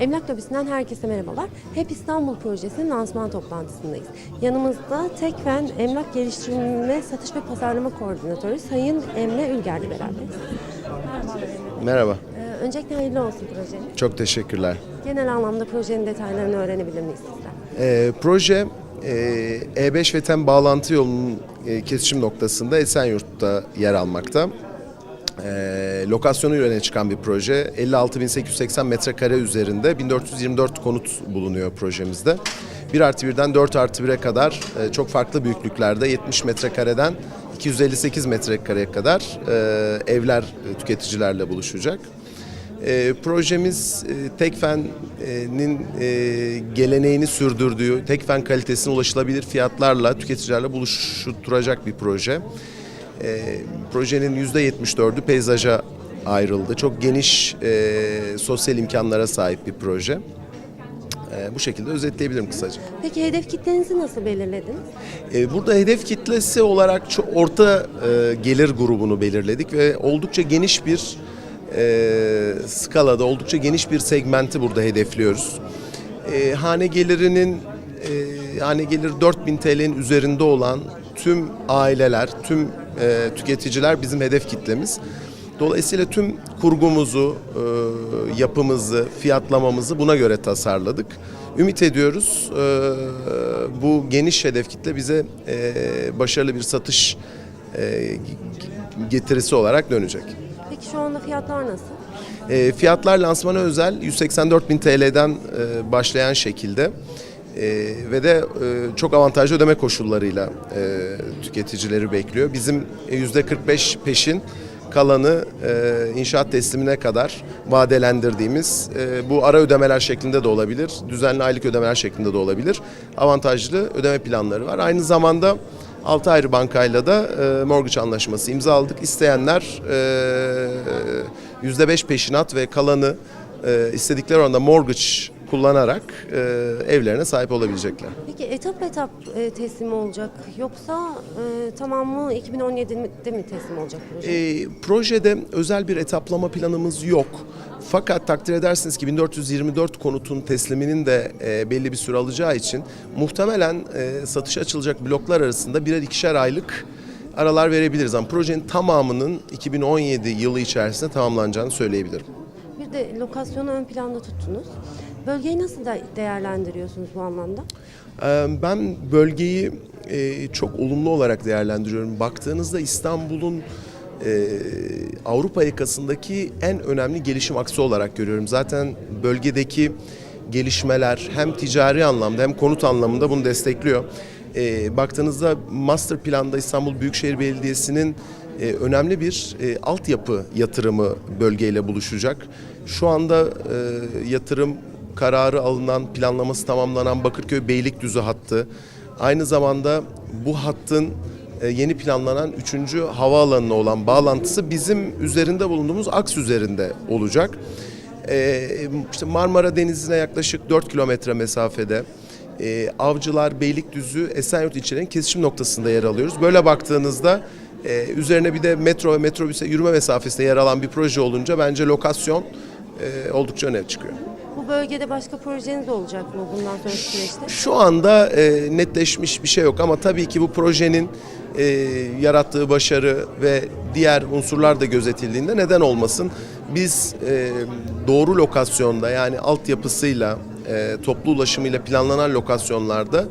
Emlak Lobisi'nden herkese merhabalar. Hep İstanbul Projesi'nin lansman toplantısındayız. Yanımızda Tekfen Emlak Geliştirme Satış ve Pazarlama Koordinatörü Sayın Emre Ülger'le beraberiz. Merhaba, Ee, öncelikle hayırlı olsun projenin. çok teşekkürler. Genel anlamda projenin detaylarını öğrenebilir miyiz sizden? Ee, proje e, E5 ve TEM bağlantı yolunun e, kesişim noktasında Esenyurt'ta yer almakta. Ee, lokasyonu öne çıkan bir proje. 56.880 metrekare üzerinde 1424 konut bulunuyor projemizde. 1 artı 1'den 4 artı 1'e kadar e, çok farklı büyüklüklerde 70 metrekareden 258 metrekareye kadar e, evler e, tüketicilerle buluşacak. E, projemiz e, Tekfen'in e, geleneğini sürdürdüğü, Tekfen kalitesine ulaşılabilir fiyatlarla tüketicilerle buluşturacak bir proje. E, projenin %74'ü peyzaja ayrıldı. Çok geniş e, sosyal imkanlara sahip bir proje. E, bu şekilde özetleyebilirim kısaca. Peki hedef kitlenizi nasıl belirlediniz? E, Burada hedef kitlesi olarak çok orta e, gelir grubunu belirledik ve oldukça geniş bir e, skalada, oldukça geniş bir segmenti burada hedefliyoruz. E, hane gelirinin e, hane gelir 4000 TL'nin üzerinde olan tüm aileler, tüm e, tüketiciler bizim hedef kitlemiz. Dolayısıyla tüm kurgumuzu, e, yapımızı, fiyatlamamızı buna göre tasarladık. Ümit ediyoruz e, bu geniş hedef kitle bize e, başarılı bir satış e, getirisi olarak dönecek. Peki şu anda fiyatlar nasıl? E, fiyatlar lansmana özel 184 bin TL'den e, başlayan şekilde e, ve de e, çok avantajlı ödeme koşullarıyla e, tüketicileri bekliyor. Bizim e, %45 peşin kalanı e, inşaat teslimine kadar vadelendirdiğimiz e, bu ara ödemeler şeklinde de olabilir, düzenli aylık ödemeler şeklinde de olabilir. Avantajlı ödeme planları var. Aynı zamanda 6 ayrı bankayla da e, mortgage anlaşması imzaladık. İsteyenler e, %5 peşinat ve kalanı e, istedikleri oranda mortgage kullanarak e, evlerine sahip olabilecekler. Peki etap etap e, teslim olacak yoksa e, tamamı 2017'de mi teslim olacak proje? E, projede özel bir etaplama planımız yok. Fakat takdir edersiniz ki 1424 konutun tesliminin de e, belli bir süre alacağı için muhtemelen e, satışa açılacak bloklar arasında birer ikişer aylık aralar verebiliriz. Ama projenin tamamının 2017 yılı içerisinde tamamlanacağını söyleyebilirim. Bir de lokasyonu ön planda tuttunuz. Bölgeyi nasıl değerlendiriyorsunuz bu anlamda? Ee, Ben bölgeyi e, çok olumlu olarak değerlendiriyorum. Baktığınızda İstanbul'un e, Avrupa yakasındaki en önemli gelişim aksi olarak görüyorum. Zaten bölgedeki gelişmeler hem ticari anlamda hem konut anlamında bunu destekliyor. E, Baktığınızda master planda İstanbul Büyükşehir Belediyesi'nin önemli bir e, altyapı yatırımı bölgeyle buluşacak. Şu anda e, yatırım kararı alınan, planlaması tamamlanan Bakırköy Beylikdüzü hattı. Aynı zamanda bu hattın e, yeni planlanan 3. havaalanına olan bağlantısı bizim üzerinde bulunduğumuz aks üzerinde olacak. E, işte Marmara Denizi'ne yaklaşık 4 kilometre mesafede. E, Avcılar, Beylikdüzü, Esenyurt ilçelerinin kesişim noktasında yer alıyoruz. Böyle baktığınızda üzerine bir de metro ve metrobüse yürüme mesafesinde yer alan bir proje olunca bence lokasyon oldukça öne çıkıyor. Bu bölgede başka projeniz olacak mı bundan sonraki süreçte? Şu anda e, netleşmiş bir şey yok ama tabii ki bu projenin e, yarattığı başarı ve diğer unsurlar da gözetildiğinde neden olmasın? Biz e, doğru lokasyonda yani altyapısıyla, e, toplu ulaşımıyla planlanan lokasyonlarda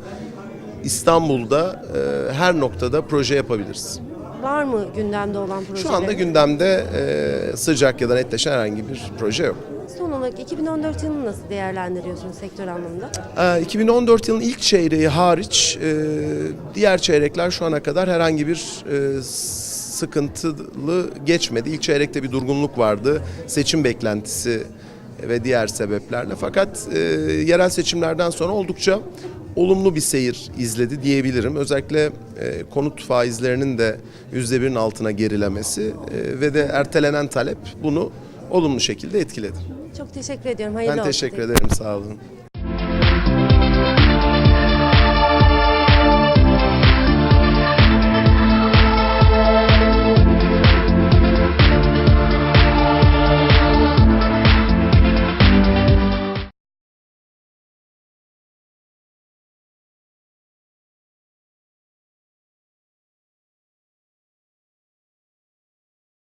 İstanbul'da e, her noktada proje yapabiliriz. Var mı gündemde olan projeler? Şu anda gündemde e, sıcak ya da netleşen herhangi bir proje yok. Olarak 2014 yılını nasıl değerlendiriyorsunuz sektör anlamında? Ee, 2014 yılının ilk çeyreği hariç e, diğer çeyrekler şu ana kadar herhangi bir e, sıkıntılı geçmedi. İlk çeyrekte bir durgunluk vardı. Seçim beklentisi ve diğer sebeplerle. Fakat e, yerel seçimlerden sonra oldukça olumlu bir seyir izledi diyebilirim. Özellikle e, konut faizlerinin de %1'in altına gerilemesi e, ve de ertelenen talep bunu olumlu şekilde etkiledi. Çok teşekkür ediyorum. Hayırlı Ben olsun. teşekkür ederim. Sağ olun.